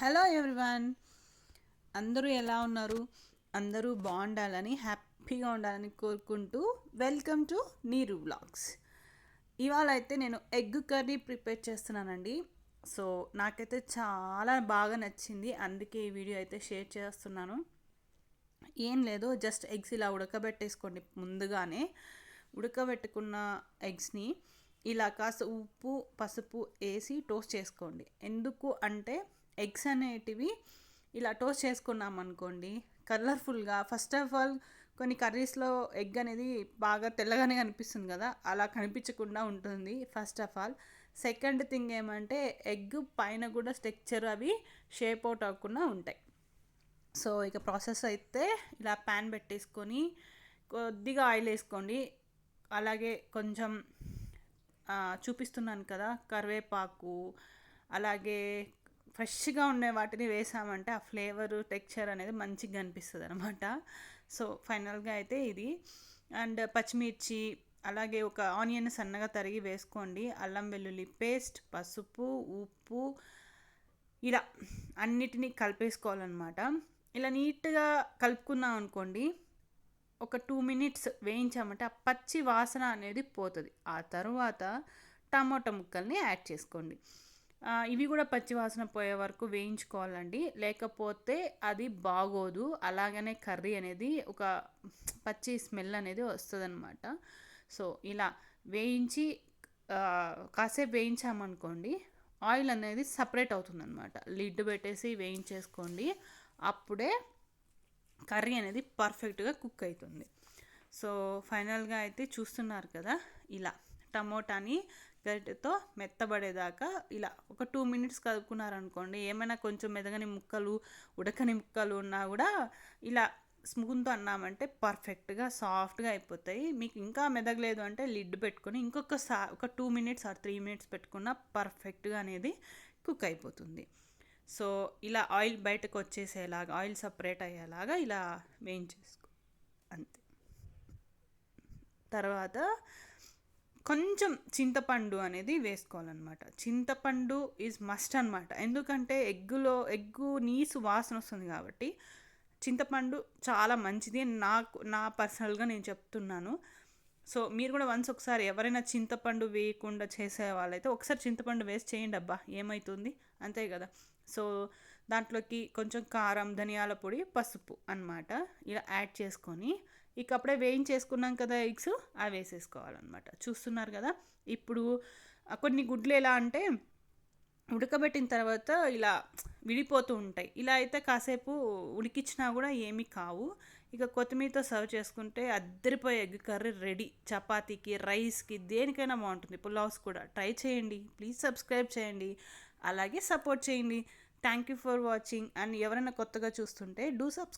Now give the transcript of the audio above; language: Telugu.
Hello everyone. అందరూ ఎలా ఉన్నారు? అందరూ బాగుండాలని హ్యాపీగా ఉండాలని కోరుకుంటూ వెల్కమ్ టు నీరు బ్లాగ్స్ ఇవాళ అయితే నేను ఎగ్ కర్రీ ప్రిపేర్ చేస్తున్నానండి. సో నాకైతే చాలా బాగా నచ్చింది. అందుకే ఈ వీడియో అయితే షేర్ చేస్తున్నాను. ఏం లేదు జస్ట్ ఎగ్స్ ఇలా ఉడకబెట్టేసుకోండి ముందుగానే. ఉడకబెట్టుకున్న ఎగ్స్ని ఇలా కాస్త ఉప్పు పసుపు వేసి టోస్ట్ చేసుకోండి. ఎందుకు అంటే ఎగ్స్ అనేటివి ఇలా టోస్ట్ చేసుకున్నాం అనుకోండి కలర్ఫుల్గా. ఫస్ట్ ఆఫ్ ఆల్ కొన్ని కర్రీస్లో ఎగ్ అనేది బాగా తెల్లగానే కనిపిస్తుంది కదా అలా కనిపించకుండా ఉంటుంది first of all. Second thing ఏమంటే ఎగ్ పైన కూడా స్ట్రక్చర్ అవి షేప్ అవుట్ అవ్వకుండా ఉంటాయి. సో ఇక ప్రాసెస్ అయితే ఇలా ప్యాన్ పెట్టేసుకొని కొద్దిగా ఆయిల్ వేసుకోండి. అలాగే కొంచెం చూపిస్తున్నాను కదా కరివేపాకు అలాగే ఫ్రెష్గా ఉండే వాటిని వేసామంటే ఆ ఫ్లేవరు టెక్చర్ అనేది మంచిగా కనిపిస్తుంది అనమాట సో ఫైనల్గా అయితే ఇది. అండ్ పచ్చిమిర్చి అలాగే ఒక ఆనియన్ సన్నగా తరిగి వేసుకోండి. అల్లం వెల్లుల్లి పేస్ట్ పసుపు ఉప్పు ఇలా అన్నిటినీ కలిపేసుకోవాలన్నమాట. ఇలా నీట్గా కలుపుకున్నాం అనుకోండి ఒక టూ మినిట్స్ వేయించామంటే ఆ పచ్చి వాసన అనేది పోతుంది. ఆ తర్వాత టమాటా ముక్కల్ని యాడ్ చేసుకోండి. ఇవి కూడా పచ్చి వాసన పోయే వరకు వేయించుకోవాలండి. లేకపోతే అది బాగోదు. అలాగనే కర్రీ అనేది ఒక పచ్చి స్మెల్ అనేది వస్తుంది సో ఇలా వేయించి కాసేపు వేయించామనుకోండి ఆయిల్ అనేది సపరేట్ అవుతుందన్నమాట. లిడ్ పెట్టేసి వేయించేసుకోండి. అప్పుడే కర్రీ అనేది పర్ఫెక్ట్గా కుక్ అవుతుంది సో ఫైనల్గా అయితే చూస్తున్నారు కదా ఇలా టమోటాని గరిటెతో మెత్తబడేదాకా ఇలా ఒక టూ మినిట్స్ కలుపుకున్నారనుకోండి ఏమైనా కొంచెం మెదగని ముక్కలు ఉడకని ముక్కలు ఉన్నా కూడా ఇలా స్మూత్తో అన్నామంటే పర్ఫెక్ట్గా సాఫ్ట్గా అయిపోతాయి. మీకు ఇంకా మెదగలేదు అంటే లిడ్ పెట్టుకొని ఇంకొక సా ఒక two minutes or three minutes పెట్టుకున్న పర్ఫెక్ట్గా అనేది కుక్ అయిపోతుంది. సో ఇలా ఆయిల్ బయటకు వచ్చేసేలాగా ఆయిల్ సపరేట్ అయ్యేలాగా ఇలా వేయించేసుకో. అంతే. తర్వాత కొంచెం చింతపండు అనేది వేసుకోవాలన్నమాట. చింతపండు ఈజ్ మస్ట్ అనమాట ఎందుకంటే ఎగ్గులో ఎగ్గు నీసు వాసన వస్తుంది కాబట్టి చింతపండు చాలా మంచిది నాకు నా పర్సనల్గా నేను చెప్తున్నాను. సో మీరు కూడా వన్స్ ఒకసారి ఎవరైనా చింతపండు వేయకుండా చేసే వాళ్ళైతే ఒకసారి చింతపండు వేసి చేయండి అబ్బా ఏమవుతుంది అంతే కదా. సో దాంట్లోకి కొంచెం కారం ధనియాల పొడి పసుపు అనమాట ఇలా యాడ్ చేసుకొని ఇక అప్పుడే వేయించేసుకున్నాం కదా ఎగ్స్ అవి వేసేసుకోవాలన్నమాట. చూస్తున్నారు కదా? ఇప్పుడు కొన్ని గుడ్లు ఎలా అంటే ఉడకబెట్టిన తర్వాత ఇలా విడిపోతూ ఉంటాయి. ఇలా అయితే కాసేపు ఉడికిచ్చినా కూడా ఏమీ కావు. ఇక కొత్తిమీరతో సర్వ్ చేసుకుంటే అద్దరిపోయే ఎగ్ కర్రీ రెడీ. చపాతీకి రైస్కి దేనికైనా బాగుంటుంది. పులావ్స్ కూడా. ట్రై చేయండి. ప్లీజ్ సబ్స్క్రైబ్ చేయండి. అలాగే సపోర్ట్ చేయండి. Thank you for watching. And ఎవరైనా కొత్తగా చూస్తుంటే డూ సబ్స్క్రైబ్